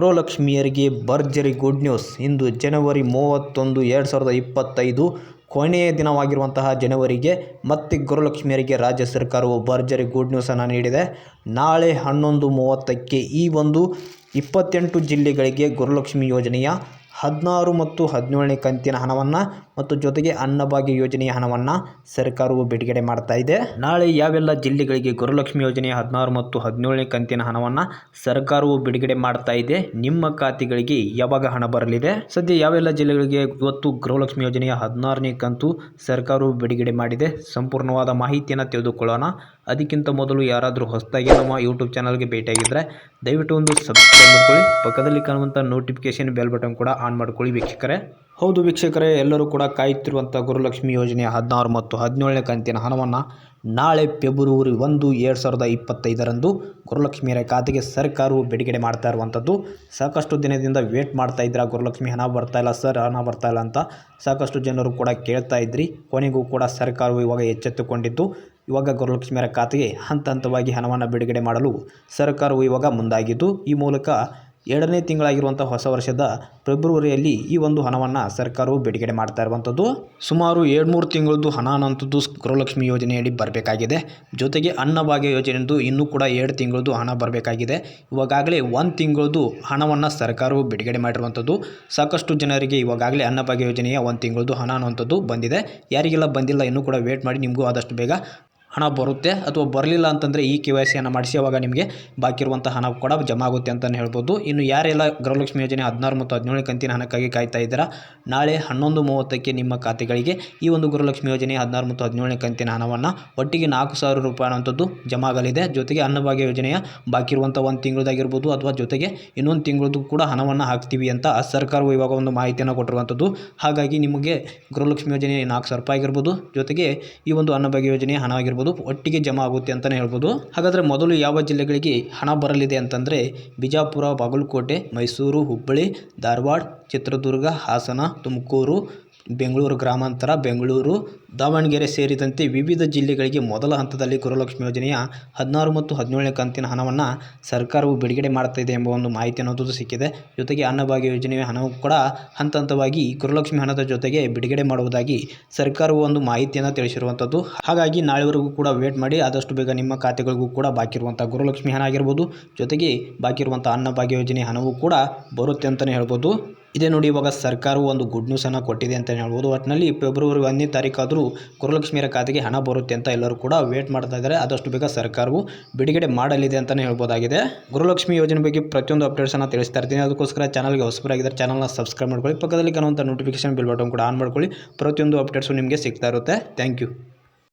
ಗೃಹಲಕ್ಷ್ಮಿಯರಿಗೆ ಭರ್ಜರಿ good news ಇಂದು ಜನವರಿ ಮೂವತ್ತೊಂದು, ಎರಡು ಸಾವಿರದ ಇಪ್ಪತ್ತೈದು ಕೊನೆಯ ದಿನವಾಗಿರುವಂತಹ ಜನವರಿಗೆ ಮತ್ತೆ ಗುರುಲಕ್ಷ್ಮಿಯರಿಗೆ ರಾಜ್ಯ ಸರ್ಕಾರವು ಭರ್ಜರಿ ಗುಡ್ ನ್ಯೂಸನ್ನು ನೀಡಿದೆ. ನಾಳೆ ಹನ್ನೊಂದು ಮೂವತ್ತಕ್ಕೆ ಈ ಒಂದು ಇಪ್ಪತ್ತೆಂಟು ಜಿಲ್ಲೆಗಳಿಗೆ ಗುರುಲಕ್ಷ್ಮಿ ಯೋಜನೆಯ ಹದಿನಾರು ಮತ್ತು ಹದಿನೇಳನೇ ಕಂತಿನ ಹಣವನ್ನು ಮತ್ತು ಜೊತೆಗೆ ಅನ್ನಭಾಗ್ಯ ಯೋಜನೆಯ ಹಣವನ್ನು ಸರ್ಕಾರವು ಬಿಡುಗಡೆ ಮಾಡ್ತಾ ಇದೆ. ನಾಳೆ ಯಾವೆಲ್ಲ ಜಿಲ್ಲೆಗಳಿಗೆ ಗುರುಲಕ್ಷ್ಮಿ ಯೋಜನೆಯ ಹದಿನಾರು ಮತ್ತು ಹದಿನೇಳನೇ ಕಂತಿನ ಹಣವನ್ನು ಸರ್ಕಾರವು ಬಿಡುಗಡೆ ಮಾಡ್ತಾ ಇದೆ. ನಿಮ್ಮ ಖಾತೆಗಳಿಗೆ ಯಾವಾಗ ಹಣ ಬರಲಿದೆ? ಸದ್ಯ ಯಾವೆಲ್ಲ ಜಿಲ್ಲೆಗಳಿಗೆ ಇವತ್ತು ಗೃಹಲಕ್ಷ್ಮಿ ಯೋಜನೆಯ ಹದಿನಾರನೇ ಕಂತು ಸರ್ಕಾರವು ಬಿಡುಗಡೆ ಮಾಡಿದೆ. ಸಂಪೂರ್ಣವಾದ ಮಾಹಿತಿಯನ್ನು ತಿಳಿದುಕೊಳ್ಳೋಣ. ಅದಕ್ಕಿಂತ ಮೊದಲು ಯಾರಾದರೂ ಹೊಸದಾಗಿ ನಮ್ಮ ಯೂಟ್ಯೂಬ್ ಚಾನಲ್ಗೆ ಭೇಟಿಯಾಗಿದ್ದರೆ ದಯವಿಟ್ಟು ಒಂದು ಸಬ್ಸ್ಕ್ರೈಬ್ ಮಾಡ್ಕೊಳ್ಳಿ. ಪಕ್ಕದಲ್ಲಿ ಕಾಣುವಂಥ ನೋಟಿಫಿಕೇಶನ್ ಬೆಲ್ ಬಟನ್ ಕೂಡ ಆನ್ ಮಾಡ್ಕೊಳ್ಳಿ ವೀಕ್ಷಕರೇ. ಹೌದು ವೀಕ್ಷಕರೇ, ಎಲ್ಲರೂ ಕೂಡ ಕಾಯುತ್ತಿರುವಂಥ ಗುರುಲಕ್ಷ್ಮಿ ಯೋಜನೆಯ ಹದಿನಾರು ಮತ್ತು ಹದಿನೇಳನೇ ಕಂತಿನ ಹಣವನ್ನು ನಾಳೆ ಫೆಬ್ರವರಿ ಒಂದು, ಎರಡು ಸಾವಿರದ ಇಪ್ಪತ್ತೈದರಂದು ಗುರುಲಕ್ಷ್ಮಿಯರ ಖಾತೆಗೆ ಸರ್ಕಾರವು ಬಿಡುಗಡೆ ಮಾಡ್ತಾ ಇರುವಂಥದ್ದು ಸಾಕಷ್ಟು ದಿನದಿಂದ ವೇಟ್ ಮಾಡ್ತಾ ಇದ್ರೆ ಗುರುಲಕ್ಷ್ಮಿ? ಹಣ ಬರ್ತಾ ಇಲ್ಲ ಸರ್, ಹಣ ಬರ್ತಾ ಇಲ್ಲ ಅಂತ ಸಾಕಷ್ಟು ಜನರು ಕೂಡ ಕೇಳ್ತಾ ಇದ್ರಿ. ಕೊನೆಗೂ ಕೂಡ ಸರ್ಕಾರವು ಇವಾಗ ಎಚ್ಚೆತ್ತುಕೊಂಡಿದ್ದು. ಇವಾಗ ಗುರುಲಕ್ಷ್ಮಿಯರ ಖಾತೆಗೆ ಹಂತ ಹಂತವಾಗಿ ಹಣವನ್ನು ಬಿಡುಗಡೆ ಮಾಡಲು ಸರ್ಕಾರವು ಇವಾಗ ಮುಂದಾಗಿದ್ದು. ಈ ಮೂಲಕ ಎರಡನೇ ತಿಂಗಳಾಗಿರುವಂಥ ಹೊಸ ವರ್ಷದ ಫೆಬ್ರವರಿಯಲ್ಲಿ ಈ ಒಂದು ಹಣವನ್ನು ಸರ್ಕಾರವು ಬಿಡುಗಡೆ ಮಾಡ್ತಾ ಇರುವಂಥದ್ದು. ಸುಮಾರು ಎರಡು ಮೂರು ತಿಂಗಳದ್ದು ಹಣ ಅನ್ನೋಂಥದ್ದು ಗೃಹಲಕ್ಷ್ಮಿ ಯೋಜನೆಯಡಿ ಬರಬೇಕಾಗಿದೆ. ಜೊತೆಗೆ ಅನ್ನಭಾಗ್ಯ ಯೋಜನೆಯದು ಇನ್ನೂ ಕೂಡ ಎರಡು ತಿಂಗಳದ್ದು ಹಣ ಬರಬೇಕಾಗಿದೆ. ಇವಾಗಲೇ ಒಂದು ತಿಂಗಳದ್ದು ಹಣವನ್ನು ಸರ್ಕಾರವು ಬಿಡುಗಡೆ ಮಾಡಿರುವಂಥದ್ದು. ಸಾಕಷ್ಟು ಜನರಿಗೆ ಇವಾಗಲೇ ಅನ್ನಭಾಗ್ಯ ಯೋಜನೆಯ ಒಂದು ತಿಂಗಳದ್ದು ಹಣ ಅನ್ನುವಂಥದ್ದು ಬಂದಿದೆ. ಯಾರಿಗೆಲ್ಲ ಬಂದಿಲ್ಲ, ಇನ್ನೂ ಕೂಡ ವೇಟ್ ಮಾಡಿ, ನಿಮಗೂ ಆದಷ್ಟು ಬೇಗ ಹಣ ಬರುತ್ತೆ ಅಥವಾ ಬರಲಿಲ್ಲ ಅಂತಂದರೆ ಈ ಕೆ ವೈ ಸಿಯನ್ನು ಮಾಡಿಸಿ ಅವಾಗ ನಿಮಗೆ ಬಾಕಿ ಇರುವಂಥ ಹಣ ಕೂಡ ಜಮಾ ಆಗುತ್ತೆ ಅಂತಲೇ ಹೇಳ್ಬೋದು. ಇನ್ನು ಯಾರೆಲ್ಲ ಗೃಹಲಕ್ಷ್ಮಿ ಯೋಜನೆ ಹದಿನಾರು ಮತ್ತು ಹದಿನೇಳು ಕಂತಿನ ಹಣಕ್ಕಾಗಿ ಕಾಯ್ತಾ ಇದ್ದೀರಾ, ನಾಳೆ ಹನ್ನೊಂದು ಮೂವತ್ತಕ್ಕೆ ನಿಮ್ಮ ಖಾತೆಗಳಿಗೆ ಈ ಒಂದು ಗೃಹಲಕ್ಷ್ಮಿ ಯೋಜನೆ ಹದಿನಾರು ಮತ್ತು ಹದಿನೇಳನೇ ಕಂತಿನ ಹಣವನ್ನು ಒಟ್ಟಿಗೆ ನಾಲ್ಕು ಸಾವಿರ ರೂಪಾಯಿ ಅನ್ನೋಂಥದ್ದು ಜಮಾ ಆಗಲಿದೆ. ಜೊತೆಗೆ ಅನ್ನಭಾಗ್ಯ ಯೋಜನೆಯ ಬಾಕಿ ಇರುವಂಥ ಒಂದು ತಿಂಗಳದಾಗಿರ್ಬೋದು ಅಥವಾ ಜೊತೆಗೆ ಇನ್ನೊಂದು ತಿಂಗಳದ್ದು ಕೂಡ ಹಣವನ್ನು ಹಾಕ್ತೀವಿ ಅಂತ ಸರ್ಕಾರವು ಇವಾಗ ಒಂದು ಮಾಹಿತಿಯನ್ನು ಕೊಟ್ಟಿರುವಂಥದ್ದು. ಹಾಗಾಗಿ ನಿಮಗೆ ಗೃಹಲಕ್ಷ್ಮಿ ಯೋಜನೆ ನಾಲ್ಕು ಸಾವಿರ ರೂಪಾಯಿ ಆಗಿರ್ಬೋದು. ಜೊತೆಗೆ ಈ ಒಂದು ಅನ್ನಭಾಗ್ಯ ಯೋಜನೆಯ ಹಣ ಆಗಿರ್ಬೋದು ಒಟ್ಟಿಗೆ ಜಮಾ ಆಗುತ್ತೆ ಅಂತಲೇ ಹೇಳ್ಬೋದು. ಹಾಗಾದರೆ ಮೊದಲು ಯಾವ ಜಿಲ್ಲೆಗಳಿಗೆ ಹಣ ಬರಲಿದೆ ಅಂತಂದರೆ ಬಿಜಾಪುರ, ಬಾಗಲಕೋಟೆ, ಮೈಸೂರು, ಹುಬ್ಬಳ್ಳಿ, ಧಾರವಾಡ, ಚಿತ್ರದುರ್ಗ, ಹಾಸನ, ತುಮಕೂರು ಬೆಂಗಳೂರು ಗ್ರಾಮಾಂತರ, ಬೆಂಗಳೂರು, ದಾವಣಗೆರೆ ಸೇರಿದಂತೆ ವಿವಿಧ ಜಿಲ್ಲೆಗಳಿಗೆ ಮೊದಲ ಹಂತದಲ್ಲಿ ಗೃಹಲಕ್ಷ್ಮಿ ಯೋಜನೆಯ ಹದಿನಾರು ಮತ್ತು ಹದಿನೇಳನೇ ಕಂತಿನ ಹಣವನ್ನು ಸರ್ಕಾರವು ಬಿಡುಗಡೆ ಮಾಡ್ತಾ ಇದೆ ಎಂಬ ಒಂದು ಮಾಹಿತಿ ಅನ್ನೋದು ಸಿಕ್ಕಿದೆ. ಜೊತೆಗೆ ಅನ್ನಭಾಗ್ಯ ಯೋಜನೆಯ ಹಣವು ಕೂಡ ಹಂತ ಹಂತವಾಗಿ ಗೃಹಲಕ್ಷ್ಮಿ ಹಣದ ಜೊತೆಗೆ ಬಿಡುಗಡೆ ಮಾಡುವುದಾಗಿ ಸರ್ಕಾರವು ಒಂದು ಮಾಹಿತಿಯನ್ನು ತಿಳಿಸಿರುವಂಥದ್ದು ಹಾಗಾಗಿ ನಾಳೆವರೆಗೂ ಕೂಡ ವೇಟ್ ಮಾಡಿ, ಆದಷ್ಟು ಬೇಗ ನಿಮ್ಮ ಖಾತೆಗಳಿಗೂ ಕೂಡ ಬಾಕಿ ಇರುವಂಥ ಗೃಹಲಕ್ಷ್ಮಿ ಹಣ ಆಗಿರ್ಬೋದು. ಜೊತೆಗೆ ಬಾಕಿ ಇರುವಂಥ ಅನ್ನಭಾಗ್ಯ ಯೋಜನೆ ಹಣವು ಕೂಡ ಬರುತ್ತೆ ಅಂತಲೇ ಹೇಳ್ಬೋದು. ಇದೇ ನೋಡಿ, ಇವಾಗ ಸರ್ಕಾರವು ಒಂದು ಗುಡ್ ನ್ಯೂಸನ್ನು ಕೊಟ್ಟಿದೆ ಅಂತ ಹೇಳ್ಬೋದು. ಒಟ್ಟಿನಲ್ಲಿ ಫೆಬ್ರವರಿ ಒಂದನೇ ತಾರೀಕಾದರೂ ಗೃಹಲಕ್ಷ್ಮಿಯರ ಖಾತೆಗೆ ಹಣ ಬರುತ್ತೆ ಅಂತ ಎಲ್ಲರೂ ಕೂಡ ವೇಟ್ ಮಾಡ್ತಾ ಇದ್ದಾರೆ. ಆದಷ್ಟು ಬೇಗ ಸರ್ಕಾರವು ಬಿಡುಗಡೆ ಮಾಡಲಿದೆ ಅಂತಲೇ ಹೇಳ್ಬೋದಾಗಿದೆ. ಗೃಹಲಕ್ಷ್ಮಿ ಯೋಜನೆ ಬಗ್ಗೆ ಪ್ರತಿಯೊಂದು ಅಪ್ಡೇಟ್ಸನ್ನು ತಿಳಿಸ್ತಾ ಇರ್ತೀನಿ. ಅದಕ್ಕೋಸ್ಕರ ಚಾನಲ್ಗೆ ಹೊಸಬರಾಗಿದ್ದಾರೆ ಚಾನಲ್ನ ಸಬ್ಸ್ಕ್ರೈಬ್ ಮಾಡ್ಕೊಳ್ಳಿ. ಪಕ್ಕದಲ್ಲಿ ಕಾಣುವಂಥ ನೋಟಿಫಿಕೇಶನ್ ಬಿಲ್ ಬಟನ್ ಕೂಡ ಆನ್ ಮಾಡ್ಕೊಳ್ಳಿ. ಪ್ರತಿಯೊಂದು ಅಪ್ಡೇಟ್ಸು ನಿಮಗೆ ಸಿಗ್ತಾ ಇರುತ್ತೆ. Thank you